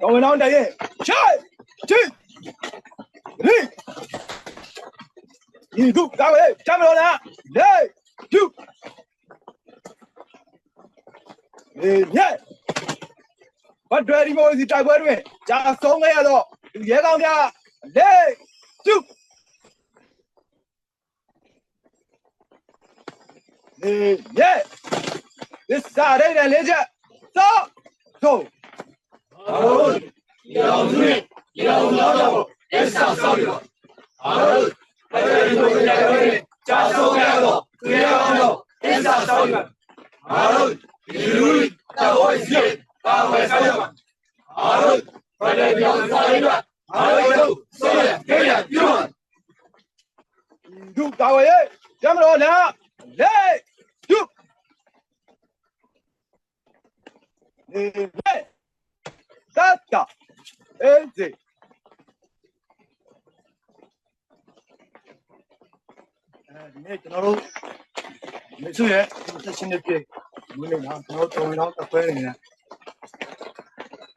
ကောင်းဝင်အောင်တရင်ရှိုက်ချီရီဒီကုကောင်းဝင်ချမ်းမလို့လားလေကျူေညက်ဘာဒရဒီမိုစီတိုက်ပွဲတွင်ဂျာဆုံးခဲ့ ရတော့လူရဲကောင်းများလေကျူေညက်သစ္စာရိတ်တယ်လေးချက်သောသုံးအားလုံးရောင်စုနဲ့ရောင်လာတော့အစ္စာဆောက်ရပါအားလုံးအဲဒီလိုလည်းကြာဆုံးရတော့သူရအောင်တော့အစ္စာဆောက်ရပါအားလုံးဒီလူတော်ရှိပါဝယ်ဆောက်ရပါအားလုံးဘယ်လိုပြောစားရပါအားလုံးဆိုရခဲ့ရပြုံးဒုတာဝရဲ့ကျမတော်လားလေဒုနေလေ တတ်တာအေးစီအဲဒီနေ့ကျွန်တော်တို့မိတ်ဆွေရဲ့ဆက်ရှင်နေပြေမွေးနေ့တော့ကျွန်တော်တော်တော်တစ်ခွဲနေတယ်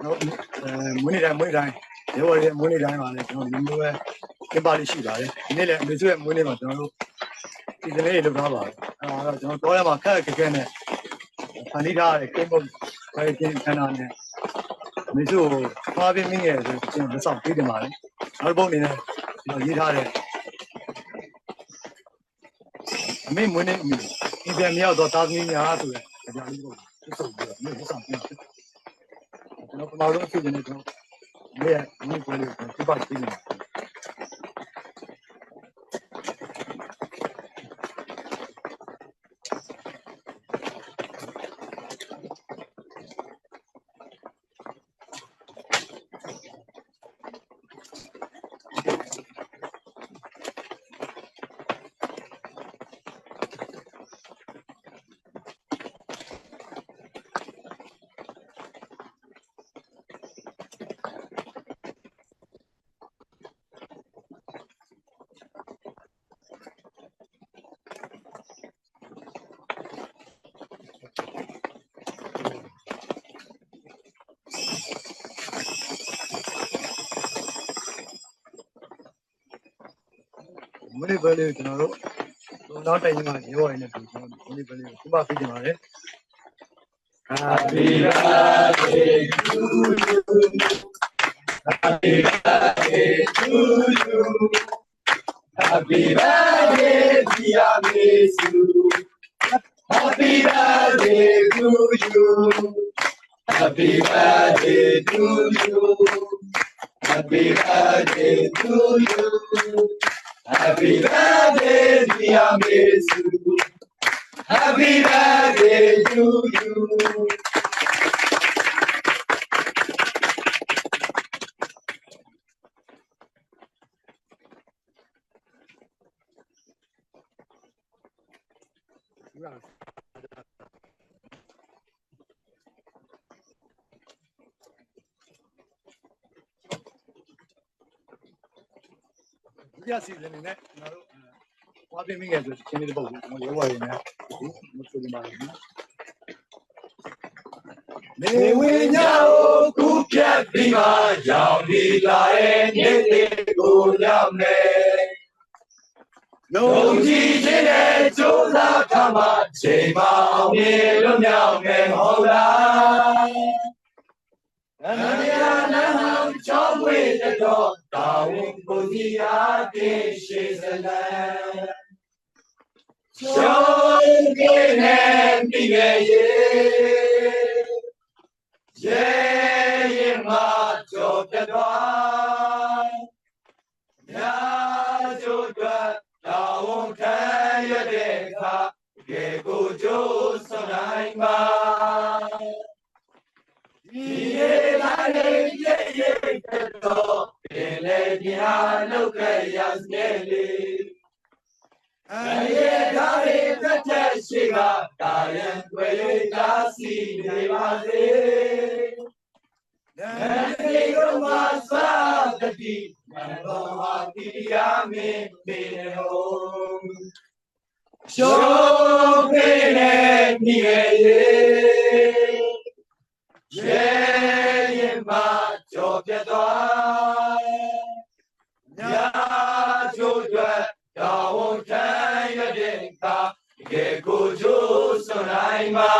တော့အဲမွေးနေ့တိုင်းမွေးနေ့တိုင်းရေဝရမွေးနေ့တိုင်းပါလေကျွန်တော်ဒီမျိုးပဲကျင်းပလေးရှိပါတယ်ဒီနေ့လည်းမိတ်ဆွေရဲ့မွေးနေ့မှာကျွန်တော်တို့ဒီကနေ့လုပ်ထားပါတယ်အဲတော့ကျွန်တော်တော်ရမှာခက်ခက်ခဲခဲနဲ့ဖန်တီးထားတဲ့ကိန်းပုံပဲကျင်းခဏနဲ့ မိတ်ဆွေကိုသွားပြင်းမိငယ်ဆိုကျွန်တော်လက်ဆောင်ပေးတင်ပါတယ်နောက်တစ်ပုတ်အနေနဲ့ကျွန်တော်ရေးထားတဲ့အမေမွေးနေ့အမေဒီပြန်မြောက်တော့တာသမီများဆိုရယ်အကြလေးကိုစစ်စုပ်ပြီးတော့မြေလက်ဆောင်ပေးတယ်ကျွန်တော်ပထမဆုံးအစီအစဉ်နဲ့ကျွန်တော်မြေမြေပွဲလေးကိုပြပပေးနေပါတယ် မွေးပွဲလေးကိုကျွန်တော်တို့နောက်တိုင်မှာရောရနေပြီကျွန်တော်မွေးပွဲလေးကိုပြပပေးတင်ပါတယ် Happy birthday to you. Happy birthday to you. Happy birthday, dear Miss you. Happy birthday to you. Happy birthday to you. Happy birthday to you. Happy birthday, dear you. Happy birthday to you. ဒု တိယစီဇန်နေနဲ့ကျွန်တော်တို့ဝါပြင်းမိငယ်ဆိုချင်းလေးတစ်ပုတ်ကိုကျွန်တော်ရောရနေဒီမဆိုဒီမှာနေနေဝိညာဉ်ကိုကုပြတ်ပြီးမှရောင်ဒီလာရဲ့နေ့လေးကိုရောက်မယ်လုံးုံကြည်ခြင်းနဲ့ကြိုးစားထားမှချိန်မအောင်မြေလွတ်မြောက်မယ်ဟုတ်လားနန္နဒန္ဒယာယာနနန္န္ဒဟံ ချောင်းဝေတော်တာဝန်ကိုကြီးအားဖြင့်ရှေစလံရှောင်းကင်းနဲ့မိငယ်ရေရေရင်မကြော်ပြတ်သွားညာကျိုးအတွက်တာဝန်ခံရတဲ့အခါရေကိုကျိုးစနိုင်ပါ ဒီရေလာနေရေ ရေတော့ပင်လေညာလောက်ကရောက်နေလေအဲဒါရေသက်သက်ရှိကတာရန်ွယ်၍ကားစီနေ ပါစေနန္အဲဒီကမှသာတတိမန္တောဟာတိယမင်းပေရောရှောဖေးနဲ့ညီရဲ့ရေရင်မကြောပြတ်သွားညာချိုးကျွတ်တော်ဝန်ထမ်းရတဲ့တာတကယ်ကိုချိုးစွန်နိုင်မှာ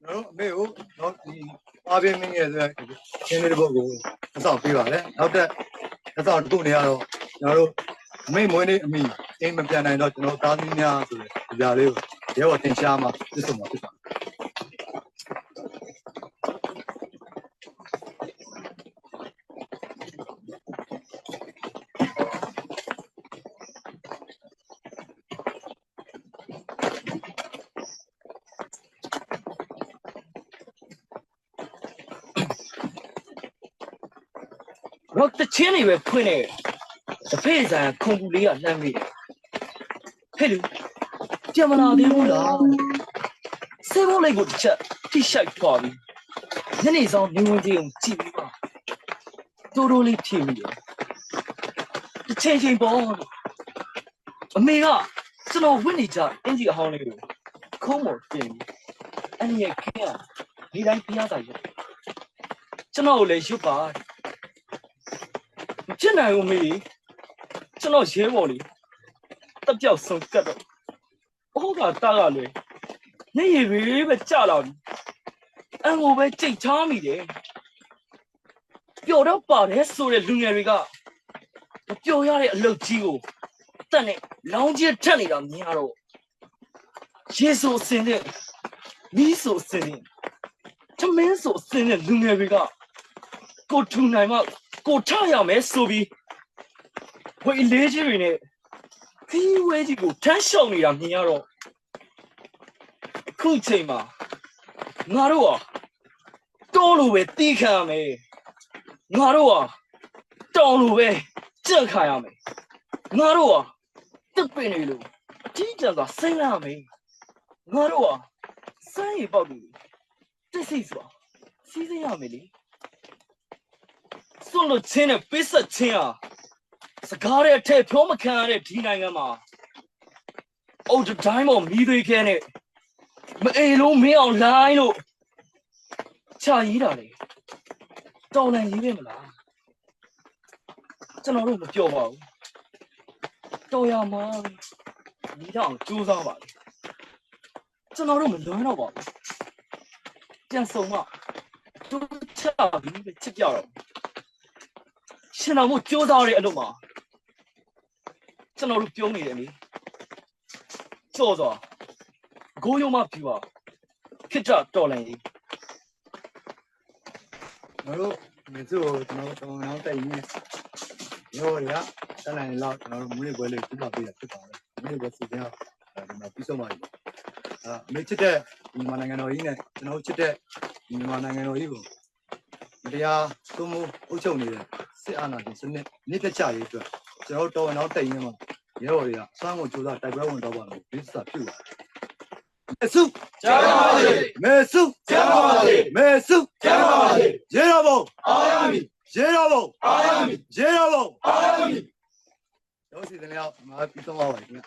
ကျွန်တော်တို့အမေကိုတော့ဒီပါပင်မင်းရဲ့ဆိုရှင်းလေးတစ်ပုဒ်ကိုအဆောက်ပေးပါလေနောက်တက်အဆောက်တစ်ခုနေရတော့ကျွန်တော်တို့အမေမွေးနေ့အမိအိမ်မပြန်နိုင်တော့ကျွန်တော်သားသမီးများဆိုတဲ့ဒီကြလေးကိုရဲဘော်တင်ရှားမှာပြစ်ဆုံးမှာဖြစ်ပါ တော့တချင်းတွေပဲဖွင့်နေတဖေးဆိုင်ခုံကူလေးကလှမ်းမိတယ်ဟဲ့လူပြန်မလာသေးဘူးလားစေဘုတ်လေးကိုတစ်ချက်ထိရှိုက်သွားပြီညနေဆောင်နေဝင်ကြီးကိုကြည့်ပြီးပါတိုးတိုးလေးဖြေမိတယ်တစ်ချိန်ချိန်ပေါ့လို့အမေကကျွန်တော်ဝင်နေကြအင်ဂျီအဟောင်းလေးကိုခုံးမော်တင်ပြီးအဲ့ဒီရဲ့ခင်းကဒီတိုင်းပြရတာရဲ့ကျွန်တော်ကိုလည်းရွတ်ပါမ ဖြစ်နိုင်ဘူးမေကျွန်တော်ရဲဘော်လေးတက်ပြောက်ဆုံးကတ်တော့ဟိုကတားကလွယ်နေရည်ပဲကြလာပြီအန်ကိုပဲကြိတ်ချားမိတယ်ပျော်တော့ပါတယ်ဆိုတဲ့လူငယ်တွေကမပျော်ရတဲ့အလုပ်ကြီးကိုအတက်နဲ့လောင်းကြီးထက်နေတာမြင်ရတော့ယေဆိုအစင်တဲ့မီးဆိုအစင်တဲ့သမင်းဆိုအစင်တဲ့လူငယ်တွေကကိုထူနိုင်မှ ကိုထရမယ်ဆိုပြီးဝေလေးကြီးတွေနဲ့ခီးဝဲကြီးကိုထမ်းရှောင်နေတာမြင်ရတော့အခုချိန်မှာငါတို့ဟာတောလိုပဲတီးခံရမယ်ငါတို့ဟာတောင်လိုပဲကြက်ခါရမယ်ငါတို့ဟာတစ်ပင်တွေလိုအကြီးကျယ်စွာဆင်းရမယ်ငါတို့ဟာစမ်းရီပေါက်တွေတိတ်ဆိတ်စွာစီးစိမ်ရမယ်လေ စွန့်လွတ်ခြင်းနဲ့ပစ်ဆက်ခြင်းဟာစကားတဲ့အထက်ဖြောမခံရတဲ့ဒီနိုင်ငံမှာအုတ်တိုင်းပေါ်မီးသွေးခဲနဲ့မအေလုံးမင်းအောင်လိုင်းလို့ချာရီးတာလေတော်နိုင်ရေးပဲမလားကျွန်တော်တို့မပြောပါဘူးတော်ရမှာညီတော့ကြိုးစားပါလေကျွန်တော်တို့မလွမ်းတော့ပါဘူးပြန်ဆုံးမတို့ချပြီးပဲချစ်ကြတော့ ရှင်တော်မို့ကြိုးစားရတဲ့အလုပ်မှာကျွန်တော်တို့ပြုံးနေတယ်လေကြော်စွာဂိုးရုံမပြူပါခစ်ကြတော်လန်ကြီးကျွန်တော်တို့မြစ်စုကိုကျွန်တော်တို့တောင်းအောင်တိုက်ရင်းရောရတက်လိုက်လောက်ကျွန်တော်တို့မွေးပွဲလေးပြပပေးတာဖြစ်ပါတယ်မွေးပွဲစီစဉ်အောင်ဒီမှာပြီးဆုံးပါပြီအာအမေချစ်တဲ့မြန်မာနိုင်ငံတော်ကြီးနဲ့ကျွန်တော်တို့ချစ်တဲ့မြန်မာနိုင်ငံတော်ကြီးကိုမတရားသုံးမှုအုပ်ချုပ်နေတဲ့ စစ်အာဏာရှင်စနစ်မြစ်ပြချရေးအတွက်ကျွန်တော်တို့တော်ဝင်အောင်တိုက်ရင်းမှာရဲဘော်တွေကစွမ်းကိုကြိုးစားတိုက်ပွဲဝင်တော့ပါလို့ဒီစတာပြုတ်ပါတယ်မေစုကျောင်းပါစေမေစုကျောင်းပါစေမေစုကျောင်းပါစေရေတော်ဘုံအားရမည်ရေတော်ဘုံအားရမည်ရေတော်ဘုံအားရမည်တော့စီစဉ်လျောက်မှာပြီးဆုံးပါပါခင်ဗျ